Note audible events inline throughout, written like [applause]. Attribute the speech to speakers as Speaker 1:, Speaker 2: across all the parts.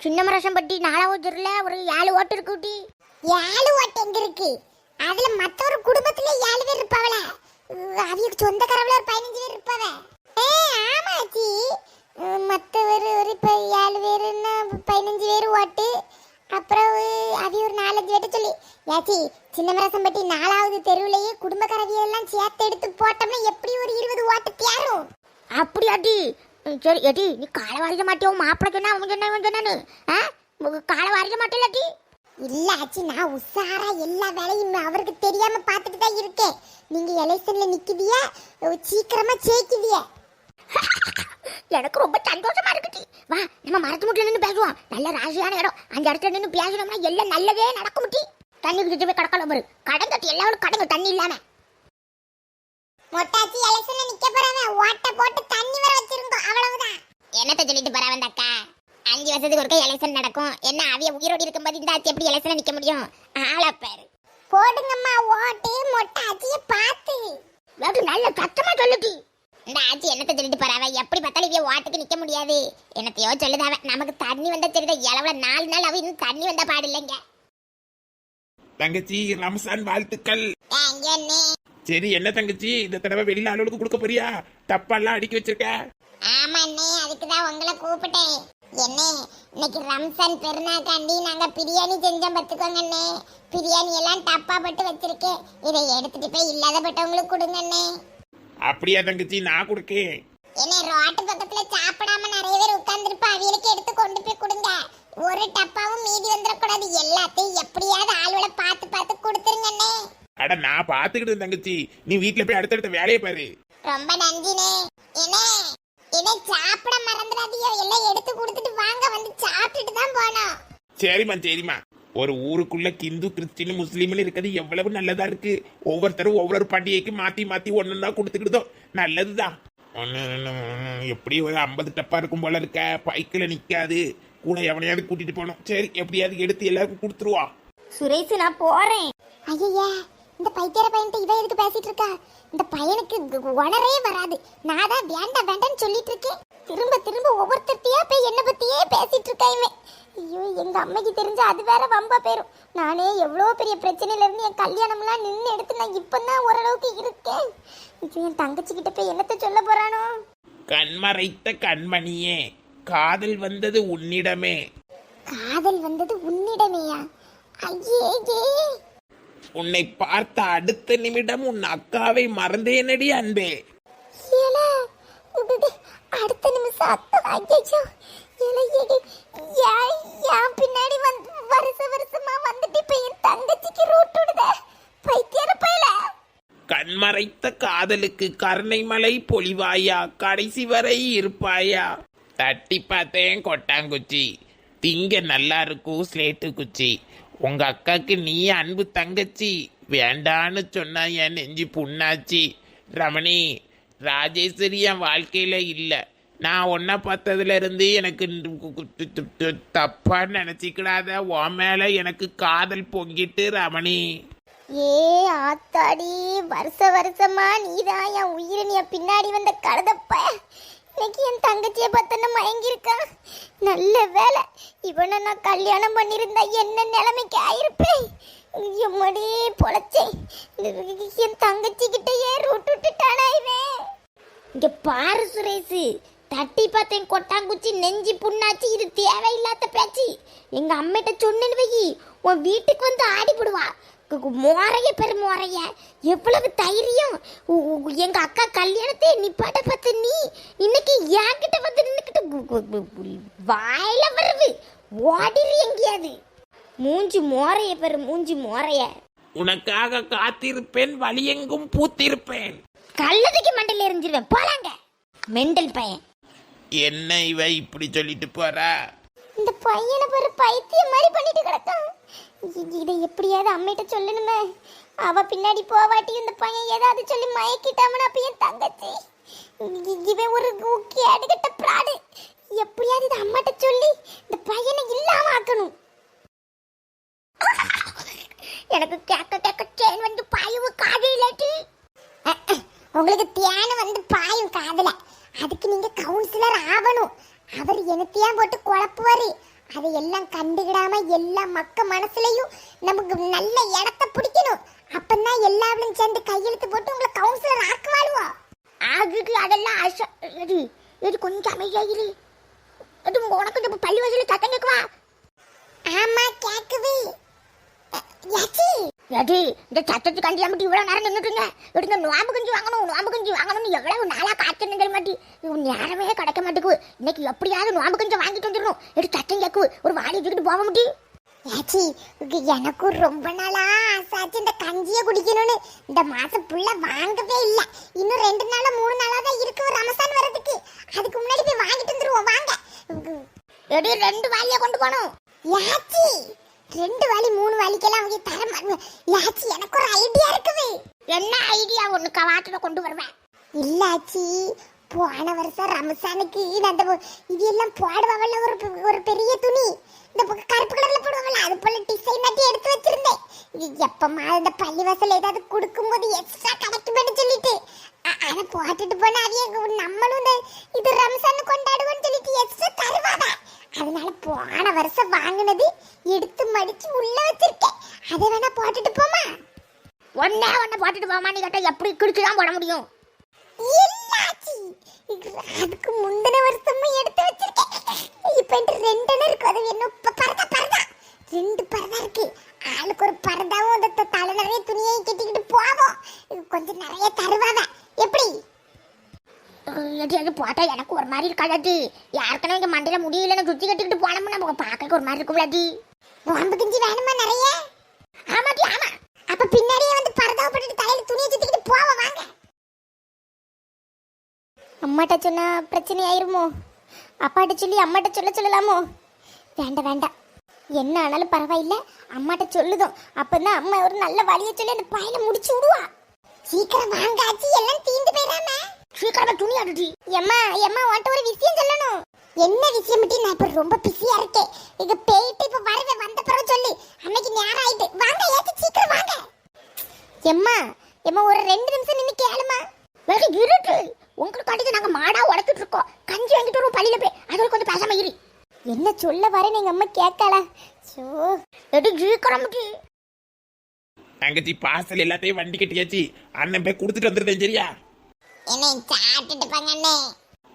Speaker 1: சின்ன மரசம்பட்டி நாலாவது தெருல ஒரு ஏழு ஓட்டு இருக்கு குட்டி ஏழு ஓட்டு எங்க இருக்கு? அதுல மத்த ஒரு குடும்பத்துல ஏழு பேர் இருப்பாவல அவியக்கு சொந்தக்காரவள ஒரு பதினஞ்சு பேர் இருப்பாவ. ஏ ஆமாச்சி. மத்தவர் ஒரு இப்ப ஏழு பேருன்னா பதினஞ்சு பேர் ஓட்டு. அப்புறம் அவி ஒரு நாலஞ்சு பேர்ட்ட சொல்லி ஏச்சி சின்ன மரசம்பட்டி நாலாவது தெருவுலயே குடும்பக்காரவியெல்லாம் சேர்த்து எடுத்து போட்டோம்னா எப்படி ஒரு இருபது ஓட்டு தேரும்? அப்படியாட்டி சரி எடி நீ காலை வாரிக்க மாட்டியோ? மாப்பிள சொன்னா அவன் சொன்ன இவன் சொன்னானு காலை வரைக்க மாட்டேன் வாரிக்க இல்ல ஆச்சி நான் உஷாரா எல்லா வேலையும் அவருக்கு தெரியாம பார்த்துட்டு தான் இருக்கேன். நீங்க எலெக்ஷன்ல நிக்குதியா? சீக்கிரமா ஜெயிக்குதிய? [laughs] எனக்கு ரொம்ப சந்தோஷமா இருக்குடி வா நம்ம மரத்து முட்டில நின்று பேசுவோம். நல்ல ராசியான இடம். அந்த இடத்துல நின்று பேசணும்னா எல்லாம் நல்லதே நடக்கும் முட்டி தண்ணி குடிச்சு போய் கடக்கல பாரு. கடன் தட்டி எல்லாரும் கடங்க தண்ணி இல்லாம. மொட்டாச்சி எலெக்ஷன்ல நிக்க போறவன் ஓட்ட போட்டு தண்ணி வர வச்சிருந்தோம். அவ்வளவுதான். என்னத்த சொல்லிட்டு போறவன் அக்கா அஞ்சு வருஷத்துக்கு ஒருக்க எலெக்ஷன் நடக்கும். என்ன அவிய உயிரோடு இருக்கும்போது இந்த ஆட்சி எப்படி எலெக்ஷன்ல நிக்க முடியும்? ஆளப்பாரு போடுங்கம்மா ஓட்டு மொட்டாச்சிய பார்த்து. வேறு நல்ல சத்தமா சொல்லுடி. இந்த ஆட்சி என்னத்த சொல்லிட்டு போறாவ எப்படி பார்த்தாலும் இவ ஓட்டுக்கு நிக்க முடியாது. என்னத்தையோ சொல்லுதாவ நமக்கு தண்ணி வந்தா தெரியுது? எவ்வளவு நாலு நாள் அவ இன்னும் தண்ணி வந்தா பாடு இல்லைங்க.
Speaker 2: தங்கச்சி ரம்சான் வாழ்த்துக்கள்.
Speaker 1: ஏங்க என்ன
Speaker 2: சரி என்ன தங்கச்சி? இந்த தடவை வெளியில ஆளுகளுக்கு கொடுக்க போறியா? தப்பாலாம் அடுக்கி வச்சிருக்க.
Speaker 1: ஆமா அண்ணே அதுக்கு தான் உங்களை கூப்பிட்டேன். என்ன இன்னைக்கு ரம்சான் பெருநாக்காண்டி நாங்க பிரியாணி செஞ்சோம் பத்துக்கோங்க அண்ணே. பிரியாணி எல்லாம் டப்பா போட்டு வச்சிருக்கேன். இதை எடுத்துட்டு போய் இல்லாதப்பட்டவங்களுக்கு கொடுங்க அண்ணே.
Speaker 2: அப்படியா தங்கச்சி? நான் கொடுக்கேன்.
Speaker 1: என்ன ரோட்டு பக்கத்துல சாப்பிடாம நிறைய பேர் உட்கார்ந்துருப்பா அவியலுக்கு எடுத்து கொண்டு போய் கொடுங்க ஒரு டப்பாவும் மீதி வந்துடக்கூடாது எல்லாத்தையும் எப்படியாவது ஆளுகளை பார்த்து பார்த்து கொடுத்துருங்க அண்ணே
Speaker 2: அட நான் பாத்துக்கிட்டு தங்கச்சி நீ வீட்ல போய் அடுத்தடுத்த வேலையை பாரு.
Speaker 1: ரொம்ப நன்றினே என்ன இதை சாப்பிட மறந்துடாதீங்க எல்லாம் எடுத்து கொடுத்துட்டு வாங்க வந்து சாப்பிட்டுட்டு தான் போனோம்
Speaker 2: சரிம்மா சரிம்மா. ஒரு ஊருக்குள்ள கிந்து கிறிஸ்டின் முஸ்லீம்னு இருக்கிறது எவ்வளவு நல்லதா இருக்கு. ஒவ்வொருத்தரும் ஒவ்வொரு பண்டிகைக்கு மாத்தி மாத்தி ஒன்னொன்னா கொடுத்துக்கிட்டோம் நல்லதுதான். எப்படி ஒரு ஐம்பது டப்பா இருக்கும் போல இருக்க? பைக்கில் நிக்காது. கூட எவனையாவது கூட்டிட்டு போனோம் சரி எப்படியாவது எடுத்து எல்லாருக்கும் கொடுத்துருவா.
Speaker 3: சுரேஷ் நான் போறேன்.
Speaker 1: ஐயா இந்த பைத்தியர பையன்ட்ட இவ எதுக்கு பேசிட்டு இருக்கா? இந்த பையனுக்கு உணரே வராது. நான் தான் வேண்டாம் வேண்டாம்னு சொல்லிட்டு இருக்கேன். திரும்ப திரும்ப ஒவ்வொருத்தர்த்தையா போய் என்ன பத்தியே பேசிட்டு இருக்கா இவன். ஐயோ எங்க அம்மைக்கு தெரிஞ்சா அது வேற வம்பா போயிரும். நானே எவ்வளோ பெரிய பிரச்சனையில இருந்து என் கல்யாணம்லாம் நின்று எடுத்து நான் இப்பதான் ஓரளவுக்கு இருக்கேன். ஐயோ என் தங்கச்சி கிட்ட போய் என்னத்த சொல்ல போறானோ?
Speaker 2: கண்மறைத்த கண்மணியே காதல் வந்தது உன்னிடமே.
Speaker 1: காதல் வந்தது உன்னிடமேயா? ஐயே
Speaker 2: உன்னை பார்த்த அடுத்த நிமிடம் உன் அக்காவை மறந்தேனடி அன்பே.
Speaker 1: அடுத்த நிமிஷம் அத்தை ஐயோ ஏன் பின்னாடி வந்து வருஷ வருஷமா வந்துட்டு இப்ப என் தங்கச்சிக்கு ரூட் விடுத. பைத்தியர போயில.
Speaker 2: கண்மறைத்த காதலுக்கு கருணை மலை பொழிவாயா? கடைசி வரை இருப்பாயா? தட்டி பார்த்தேன் கொட்டாங்குச்சி. திங்க நல்லா இருக்கும் ஸ்லேட்டு குச்சி. உங்க அக்காக்கு நீ அன்பு தங்கச்சி. வேண்டான்னு சொன்னா என் நெஞ்சு புண்ணாச்சி. ரமணி ராஜேஸ்வரி என் வாழ்க்கையில் இல்லை. நான் ஒன்றை பார்த்ததுல இருந்து எனக்கு தப்பாக நினச்சிக்கிடாத. உன் மேலே எனக்கு காதல் பொங்கிட்டு ரமணி.
Speaker 1: ஏ ஆத்தாடி வருஷ வருஷமா நீதான் என் உயிரின் என் பின்னாடி வந்த கழுதப்ப. இன்னைக்கு என் தங்கச்சியை பார்த்தன மயங்கியிருக்கான் நல்ல வேலை இவனை நான் கல்யாணம் பண்ணியிருந்தா என்ன நிலைமைக்கு ஆயிருப்பேன்? எம்மடி பொழைச்சேன் என் தங்கச்சி கிட்ட ஏன் ரூட் விட்டுட்டானா இவன்? இங்கே பாரு சுரேஷ் தட்டி பார்த்தேன் கொட்டாங்குச்சி நெஞ்சி புண்ணாச்சு இது தேவையில்லாத பேச்சு. எங்க அம்மிட்ட சொன்னேன்னு வை உன் வீட்டுக்கு வந்து ஆடிப்படுவா. மோரைய பெரு மோரைய. எவ்வளவு தைரியம். உ- உ- எங்க அக்கா கல்யாணத்தை நிப்பாட்ட பார்த்து நீ இன்னைக்கு என்கிட்ட வந்து நின்னுக்கிட்டு வாயில வருது. ஓடிரு எங்கேயாவது. மூஞ்சி மோரைய பெரு மூஞ்சி மோரைய.
Speaker 2: உனக்காக காத்திருப்பேன் வழியெங்கும் பூத்திருப்பேன்.
Speaker 1: கள்ளதுக்கு மண்டையில எரிஞ்சிருவேன். போலாங்க. மெண்டல் பையன்.
Speaker 2: என்ன இவ இப்படி சொல்லிட்டு போறா?
Speaker 1: இந்த பையனை பாரு பைத்தியம் மாதிரி பண்ணிட்டு கிடக்கான். இதை எப்படியாவது அம்மிட்ட சொல்லணுமே. அவ பின்னாடி போவாட்டி இந்த பையன் ஏதாவது சொல்லி மயக்கிட்டாமனா அப்ப என் தங்கச்சி? இவன் ஒரு கேடுகட்ட பிராடு. எப்படியாவது இதை அம்மாட்ட சொல்லி இந்த பையனை இல்லாம ஆக்கணும். எனக்கு கேட்க கேட்க தேன் வந்து பாயும் காதையிலாட்டி உங்களுக்கு தேன் வந்து பாயும் காதல. அதுக்கு நீங்க கவுன்சிலர் ஆகணும். அவர் எனத்தையா போட்டு குழப்புவாரு. அதை எல்லாம் கண்டுக்கிடாம எல்லா மக்க மனசுலயும் நமக்கு நல்ல இடத்த பிடிக்கணும். அப்பந்தான் எல்லாரும் சேர்ந்து கையெழுத்து போட்டு உங்களை கவுன்சிலர் ஆக்குவாளுவோ? ஆகுது அதெல்லாம் ஆசை இது கொஞ்சம் அமைதியாயிரு. அது உனக்கு இந்த பள்ளி வசூல சத்தம் ஆமா கேக்குது யாச்சி எது இந்த சத்தத்து கண்டி அம்பிட்டு இவ்வளவு நேரம் நின்றுட்டுங்க எடுங்க நோம்பு கஞ்சி வாங்கணும் நோம்பு கஞ்சி வாங்கணும்னு எவ்வளவு நாளா காய்ச்சல் தெரிய மாட்டி நேரமே கிடைக்க மாட்டேங்குது. இன்னைக்கு எப்படியாவது நோம்பு கஞ்சி வாங்கிட்டு வந்துடணும். எடுத்து சத்தம் கேக்கு ஒரு வாடி வச்சுக்கிட்டு போக முடியும் ஏச்சி எனக்கும் ரொம்ப நாளா ஆசாச்சு இந்த கஞ்சியை குடிக்கணும்னு. இந்த மாசம் புள்ள வாங்கவே இல்ல. இன்னும் ரெண்டு நாளா மூணு நாளா தான் இருக்கு ரமசான் வரதுக்கு அதுக்கு முன்னாடி போய் வாங்கிட்டு வந்துருவோம். வாங்க. எடி ரெண்டு வாளியா கொண்டு போகணும். யாச்சி ரெண்டு வாளி மூணு வாளிக்கெல்லாம் அவங்க தர யாச்சி எனக்கு ஒரு ஐடியா இருக்குது. என்ன ஐடியா ஒண்ணு கவாட்டில கொண்டு வருவேன். இல்ல ஆச்சி. போன வருஷம் ரமசானுக்கு அந்த இது எல்லாம் போடுவாங்கல்ல ஒரு ஒரு பெரிய துணி. இந்த கருப்பு கலர்ல போடுவாங்கல்ல அது போல டிசைன் மாட்டி எடுத்து வச்சிருந்தேன். இது எப்பமா இந்த பள்ளிவாசல் ஏதாவது கொடுக்கும்போது எக்ஸ்ட்ரா கிடைக்கும்னு சொல்லிட்டு. அதை போட்டுட்டு போனா அவிய நம்மளும் இந்த இது ரம்சான் கொண்டாடுவோம்னு சொல்லிட்டு எக்ஸ்ட்ரா தருவாங்க அதனால போன வருஷம் வாங்கினது எடுத்து மடிச்சு உள்ள வச்சிருக்கேன் அதை வேணா போட்டுட்டு போமா ஒன்னே ஒன்ன போட்டுட்டு போமான்னு கேட்டா எப்படி கிழிச்சு தான் போட முடியும்? அதுக்கு முந்தின வருஷமும் எடுத்து வச்சிருக்கேன். இப்ப ரெண்டு இருக்கு. அது என்ன பரதா பரதா. ரெண்டு பரதா இருக்கு. ஆளுக்கு ஒரு பரதாவும் அந்த தலை நிறைய துணியை கட்டிக்கிட்டு போவோம். கொஞ்சம் நிறைய தருவாங்க. எப்படி? அது அது போட்டா எனக்கு ஒரு மாதிரி இருக்காது யாருக்கணும் இங்க மண்டையில முடியலன்னு சுத்தி கட்டிக்கிட்டு போனோம்னா நமக்கு பார்க்க ஒரு மாதிரி இருக்கும்லாடி நோம்பு கிஞ்சி வேணுமா நிறைய ஆமாடி ஆமா அப்ப பின்னாடியே வந்து பரதாவை போட்டுட்டு தலையில துணியை சுத்திக்கிட்டு போவோம் வாங்க அம்மாட்ட சொன்னா பிரச்சனை ஆயிருமோ அப்பாட்ட சொல்லி அம்மாட்ட சொல்ல சொல்லலாமோ? வேண்டாம் வேண்டாம். என்ன ஆனாலும் பரவாயில்ல. அம்மாட்ட சொல்லுதோம். அப்பதான் அம்மா ஒரு நல்ல வழியை சொல்லி அந்த பையனை முடிச்சு விடுவா. சீக்கிரம் வாங்க ஆச்சி எல்லாம் தீந்து போயிடாம சீக்கிரமா துணி அடுடி. எம்மா எம்மா உன்ட்ட ஒரு விஷயம் சொல்லணும். என்ன விஷயம் பத்தி? நான் இப்ப ரொம்ப பிஸியா இருக்கேன். இங்க போயிட்டு இப்ப வருவேன் வந்த பிறகு சொல்லு. அன்னைக்கு நேரம் ஆயிட்டு. வாங்க ஏத்தி சீக்கிரம் வாங்க. எம்மா எம்மா ஒரு ரெண்டு நிமிஷம் நின்னு கேளுமா வேற இருட்டு. உங்களுக்கு அடிச்சு நாங்க மாடா உடச்சிட்டு இருக்கோம். கஞ்சி வாங்கிட்டு ஒரு பள்ளியில போய். அது கொஞ்சம் பேசாம இரு. என்ன சொல்ல வரேன் எங்க அம்மா கேட்கல. சோ எடு சீக்கிரம் முடி.
Speaker 2: தங்கச்சி பார்சல் எல்லாத்தையும் வண்டி கட்டியாச்சு. அண்ணன் போய் கொடுத்துட்டு வந்துருந்தேன் சரியா?
Speaker 1: என்னை சாப்பிட்டுட்டு போங்க அண்ணே.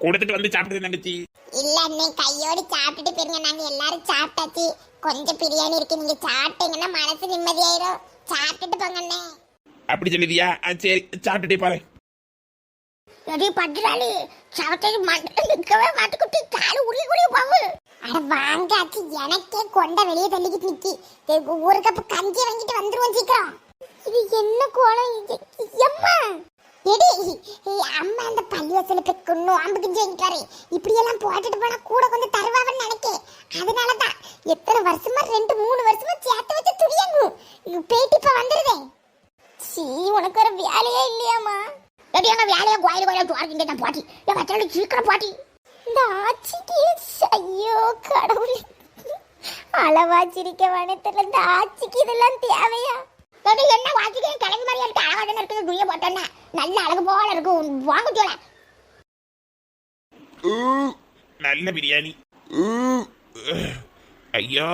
Speaker 2: கொடுத்துட்டு வந்து சாப்பிடுது தங்கச்சி.
Speaker 1: இல்ல அண்ணே கையோடு சாப்பிட்டுட்டு போயிருங்க. நாங்க எல்லாரும் சாப்பிட்டாச்சு. கொஞ்சம் பிரியாணி இருக்கு. நீங்க சாப்பிட்டீங்கன்னா மனசு நிம்மதியாயிரும். சாப்பிட்டுட்டு போங்க அண்ணே.
Speaker 2: அப்படி சொல்லுதியா ஆ, சரி சாப்பிட்டுட்டே பாரு.
Speaker 1: எடி பட்றாளி சவத்தை மண்டல நிக்கவே மாட்டுக்குட்டி காலு உருளி உருளி போவு அட வாங்க அச்சி எனக்கே கொண்ட வெளியே தள்ளிக்கிட்டு நிக்கி. இது ஒரு கப் கஞ்சி வாங்கிட்டு வந்துருவோம் சீக்கிரம். இது என்ன கோலம் இது? எம்மா? எடி ஏய், அம்மா அந்த பள்ளி வசல போய் நோம்பு கஞ்சி வாங்கிட்டு வரேன். இப்படியெல்லாம் போட்டுட்டு போனா கூட கொஞ்சம் தருவாவன்னு நினைக்கேன். அதனாலதான் எத்தனை வருஷமா ரெண்டு மூணு வருஷமா சேர்த்து வச்ச துணியங்கும். பேட்டி இப்ப வந்துருதேன் சீ உனக்கு ஒரு வேலையே இல்லையாமா எடியான வேலையை கோயில் கோயில துவார்க்கிங்க பாட்டி. ஏன் வச்சாலும் சீக்கிரம் பாட்டி. இந்த ஆச்சிக்கு ஐயோ கடவுளே. அளவா சிரிக்க வனத்துல இந்த ஆச்சிக்கு இதெல்லாம் தேவையா? எடி என்ன வாச்சிக்கு? கிழங்கு மாதிரி இருக்கு அழகா தானே இருக்குது. துணியை போட்டோன்னே. நல்ல அழகு போல இருக்கும். வாங்க சொல்ல
Speaker 2: நல்ல பிரியாணி. ஐயோ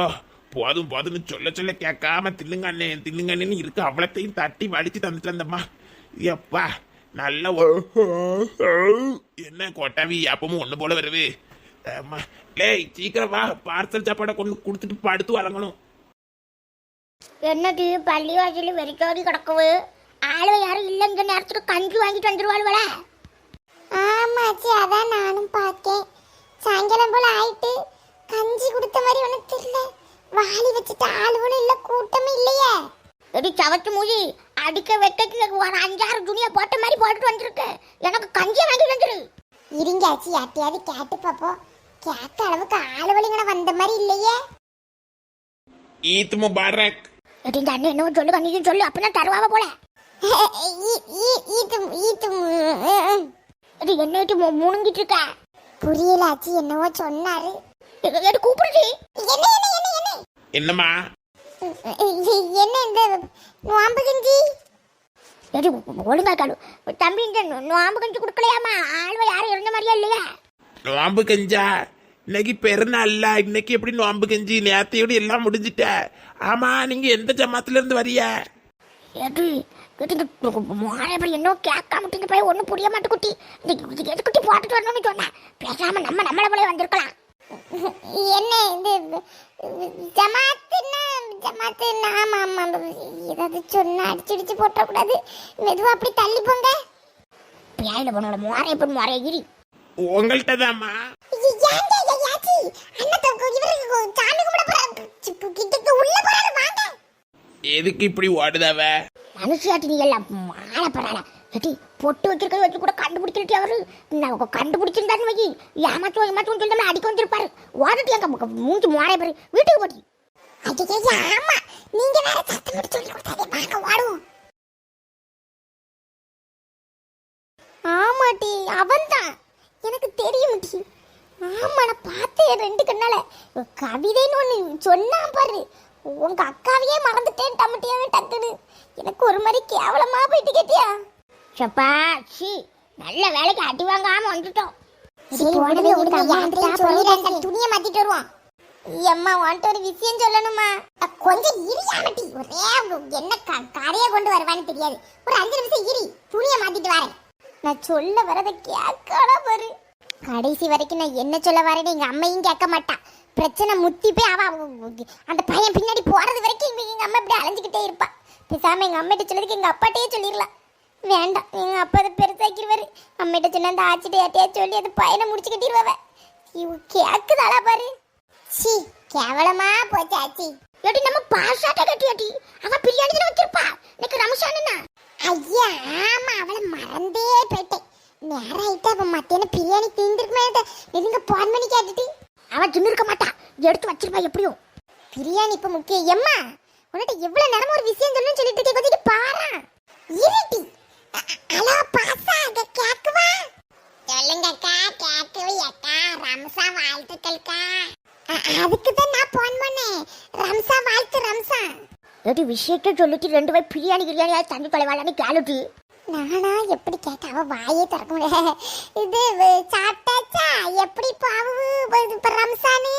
Speaker 2: போதும் போதும்னு சொல்ல சொல்ல கேட்காம தில்லுங்க அண்ணே தில்லுங்க அண்ணேன்னு இருக்கு அவ்வளத்தையும் தட்டி வலிச்சு தந்துட்டு வந்தம்மா எப்பா நல்ல என்ன கொட்டாவி அப்பவும் ஒண்ணு போல வருது ஆமா லேய் சீக்கிரம் வா பார்சல் சாப்பாடை கொண்டு கொடுத்துட்டு படுத்து வழங்கணும்
Speaker 1: என்னது பள்ளி வாசல் வெறிச்சோடி கிடக்குது ஆளுவ யாரும் இல்லை இந்த நேரத்துக்கு கஞ்சி வாங்கிட்டு வந்துருவாளுவல ஆமாச்சி அதான் நானும் பார்த்தேன் சாயங்காலம் போல ஆயிட்டு கஞ்சி கொடுத்த மாதிரி ஒன்றும் தெரியல வாளி வச்சுட்டு ஆளுவனும் இல்லை கூட்டமும் இல்லையே எடி சவத்து மூடி அடிக்க வெட்டக்கு ஒரு அஞ்சாறு துணியை போட்ட மாதிரி போட்டுட்டு வந்திருக்கு. எனக்கு கஞ்சி வாங்கிட்டு வந்துரு. இருங்க ஆச்சி யார்ட்டையாவது கேட்டு பார்ப்போம் கேட்ட அளவுக்கு ஆளுவலிங்கட வந்த மாதிரி இல்லையே.
Speaker 2: ஈத் முபாரக்.
Speaker 1: எடி இந்த அண்ணன் என்ன சொல்லு கண்ணி சொல்லு அப்பதான் தருவாவ போல. இது என்னட்டு முணுங்கிட்டு இருக்க. புரியல ஆச்சி என்னவோ சொன்னாரு. எடு கூப்பிடுச்சு என்ன என்ன என்ன என்ன?
Speaker 2: என்னம்மா?
Speaker 1: என்ன இந்த நோம்பு கஞ்சி? எடி ஒழுங்கா காலு தம்பி இந்த நோம்பு கஞ்சி கொடுக்கலையாமா? ஆழ்வ யாரும் இருந்த மாதிரியா இல்லையா?
Speaker 2: நோம்பு கஞ்சா. இன்னைக்கு பெருநாள்ல இன்னைக்கு எப்படி நோம்பு கஞ்சி நேத்தையோடு எல்லாம் முடிஞ்சிட்ட? ஆமா நீங்க எந்த ஜமாத்துல இருந்து வரிய?
Speaker 1: இந்த மாறப்படி என்ன கேட்காம இந்த பையன் ஒன்றும் புரிய மாட்டு குட்டி. இந்த எது குட்டி போட்டுட்டு வரணும்னு சொன்னேன். பேசாம நம்ம நம்மள போல வந்திருக்கலாம். என்ன இந்த ஜமாத்துன்னா ஜமாத்துன்னா ஆமா ஆமா ஏதாவது சொன்னா அடிச்சு அடிச்சு போட்டக்கூடாது. மெதுவா அப்படி தள்ளி போங்க பியாயில போனோட மோரைய பொண்ணு மோரைய கிரி
Speaker 2: உங்கள்கிட்ட தாம்மா எதுக்கு இப்படி ஓடுதவ?
Speaker 1: மனுஷியாட்டி நீ எல்லாம் மாலை பரவாயில்ல ஏட்டி பொட்டு வச்சிருக்க வச்சு கூட கண்டுபிடிச்சிருட்டி அவரு? நான் கண்டுபிடிச்சிருந்தான்னு வை ஏமாச்சும் ஏமாச்சும் சொல்லி அடிக்க வந்திருப்பாரு. ஓடட்டி எங்க மூஞ்சி மோரைய பாரு. வீட்டுக்கு போட்டி ஐயா ஆமா. நீங்க வேற சத்தம் சொல்லி கொடுத்தாதே வாங்க ஓடுவோம் ஆமாட்டி அவன்தான். எனக்கு தெரியும் டி. ஆமா நான் பார்த்தேன் ரெண்டு கண்ணால. கவிதைன்னு ஒண்ணு சொன்னான் பாரு. உங்க அக்காவையே மறந்துட்டேன் டமட்டியாவே டக்குன்னு. எனக்கு ஒரு மாதிரி கேவலமா போயிட்டு கேட்டியா? சப்பா சி நல்ல வேலைக்கு அடி வாங்காம வந்துட்டோம். துணியை மாத்திட்டு வருவான் எம்மா வந்துட்டு ஒரு விஷயம் சொல்லணுமா? அ, கொஞ்சம் இரியாமட்டி ஒரே என்ன க- கரையை கொண்டு வருவான்னு தெரியாது. ஒரு அஞ்சு நிமிஷம் இரி. துணியை மாத்திட்டு வரேன். நான் சொல்ல வரத கேட்கல பாரு. கடைசி வரைக்கும் நான் என்ன சொல்ல வரேன்னு எங்க அம்மையும் கேட்க மாட்டான் பிரச்சனை முத்தி போய் அவ அந்த பையன் பின்னாடி போறது வரைக்கும் எங்க எங்க அம்மா இப்படி அலைஞ்சிக்கிட்டே இருப்பா. பேசாம எங்க அம்மிட்ட சொல்லதுக்கு எங்க அப்பாட்டையே சொல்லிடலாம். வேண்டாம். எங்க அப்பா அதை பெருசாக்கிடுவாரு. அம்மிட்ட சொன்ன அந்த ஆச்சிட்டு யார்ட்டையா சொல்லி அந்த பையனை முடிச்சு கட்டிடுவாவ இவ கேட்குதாளா பாரு. சி கேவலமா போச்சு ஆச்சி. நம்ம பாஷாட்ட கட்டியாட்டி அவ பிரியாணி தானே வச்சிருப்பா. எனக்கு ரமசானா ஐயா ஆமா அவளை மறந்தே போயிட்டேன். நேரம் ஆயிட்டா அவ மத்தியான பிரியாணி தீந்துருக்குமே நீங்க போன் பண்ணி கேட்டுட்டு. அவ ஜிம் இருக்க மாட்டா. எடுத்து வச்சிருப்பா எப்படியும் பிரியாணி இப்ப முக்கியம். எம்மா உன்கிட்ட எவ்வளவு நேரம் ஒரு விஷயம் சொல்லணும்னு சொல்லிட்டு இருக்கே கொஞ்சம் பாரா. இருட்டி ஹலோ பாசா அத கேக்குவா? சொல்லுங்கக்கா கேக்குவியக்கா. ரம்சா வாழ்த்துக்கள்க்கா. அதுக்கு தான் நான் போன் பண்ணேன். ரம்சா வாழ்த்து ரம்சா. ஏடி விஷயத்த சொல்லிட்டு ரெண்டு பேர் பிரியாணி கிரியாணி தண்ணி தொலைவாளான்னு கேளுட்டி நானா? எப்படி கேட்ட அவ வாயே திறக்க முடியல இது சாப்பிட்டாச்சா? எப்படி பாவு ரம்சானு?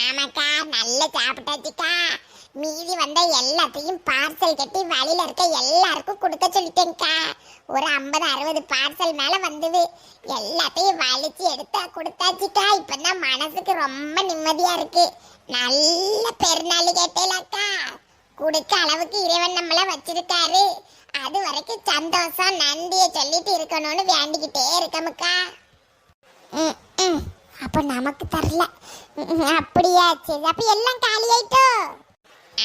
Speaker 1: ஆமாக்கா நல்ல சாப்பிட்டாச்சுக்கா. மீதி வந்த எல்லாத்தையும் பார்சல் கட்டி வழியில இருக்க எல்லாருக்கும் கொடுக்க சொல்லிட்டேன்க்கா. ஒரு ஐம்பது அறுபது பார்சல் மேல வந்தது. எல்லாத்தையும் வலிச்சு எடுத்தா கொடுத்தாச்சுக்கா. இப்பதான் மனசுக்கு ரொம்ப நிம்மதியா இருக்கு. நல்ல பெருநாள் கேட்டேலக்கா. கொடுக்க அளவுக்கு இறைவன் நம்மள வச்சிருக்காரு. அது வரைக்கும் சந்தோஷம் நன்றிய சொல்லிட்டு இருக்கணும்னு வேண்டிக்கிட்டே இருக்கமுக்கா. அப்போ நமக்கு தரல அப்படியாச்சு அப்படியா சரி அப்ப எல்லாம் காலி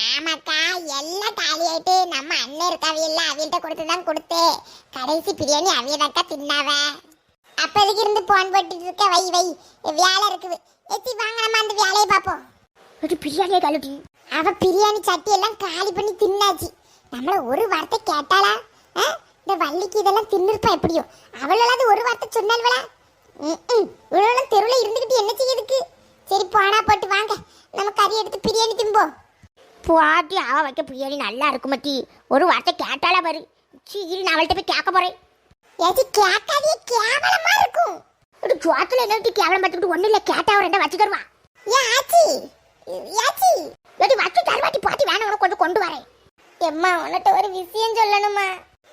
Speaker 1: ஆமாக்கா எல்லாம் காலி ஆயிட்டு நம்ம அண்ணன் இருக்காவி இல்ல அவியல்ட்ட கொடுத்து தான் கொடுத்தேன். கடைசி பிரியாணி அவியதாக்கா தின்னாவ. அப்ப இதுக்கு இருந்து போன் போட்டுட்டு இருக்க வை வை. வேலை இருக்குது. ஏச்சி வாங்க நம்ம அந்த வேலையை பார்ப்போம். ஒரு பிரியாணியை கழுட்டி அவ பிரியாணி சட்டி எல்லாம் காலி பண்ணி தின்னாச்சு. நம்மள ஒரு வார்த்தை கேட்டாளா? இந்த வள்ளிக்கு இதெல்லாம் தின்னிருப்பா எப்படியும் அவளாவது ஒரு வார்த்தை சொன்னால்வளா இவ்வளவு தெருவில் இருந்துகிட்டு என்ன செய்யுதுக்கு சரி போனா போட்டு வாங்க. நம்ம கறி எடுத்து பிரியாணி திம்போம். பாட்டி அவ வைக்க பிரியாணி நல்லா இருக்கும் மத்தி ஒரு வார்த்தை கேட்டாளா பாரு. சீ இரு நான் அவள்கிட்ட போய் கேட்க போறேன். எது கேட்காதே கேவலமா இருக்கும். ஒரு ஜோத்துல என்ன கேவலம் பார்த்துக்கிட்டு ஒண்ணு இல்ல கேட்டா ஒரு ரெண்டா வச்சு தருவா? ஏன் ஆச்சி. ஏச்சி ஏடி வச்சு தருவாட்டி பாட்டி வேணும் உனக்கு கொஞ்சம் கொண்டு வரேன். எம்மா உன்கிட்ட ஒரு விஷயம் சொல்லணுமா?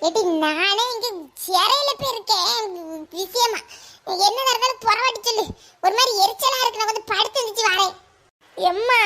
Speaker 1: ஏடி நானே இங்க சிறையில போயிருக்கேன். விஷயமா? என்ன நடந்தாலும் புறவாட்டி சொல்லு. ஒரு மாதிரி எரிச்சலா இருக்கு. நான் வந்து படுத்து இருந்துச்சு வரேன். எம்மா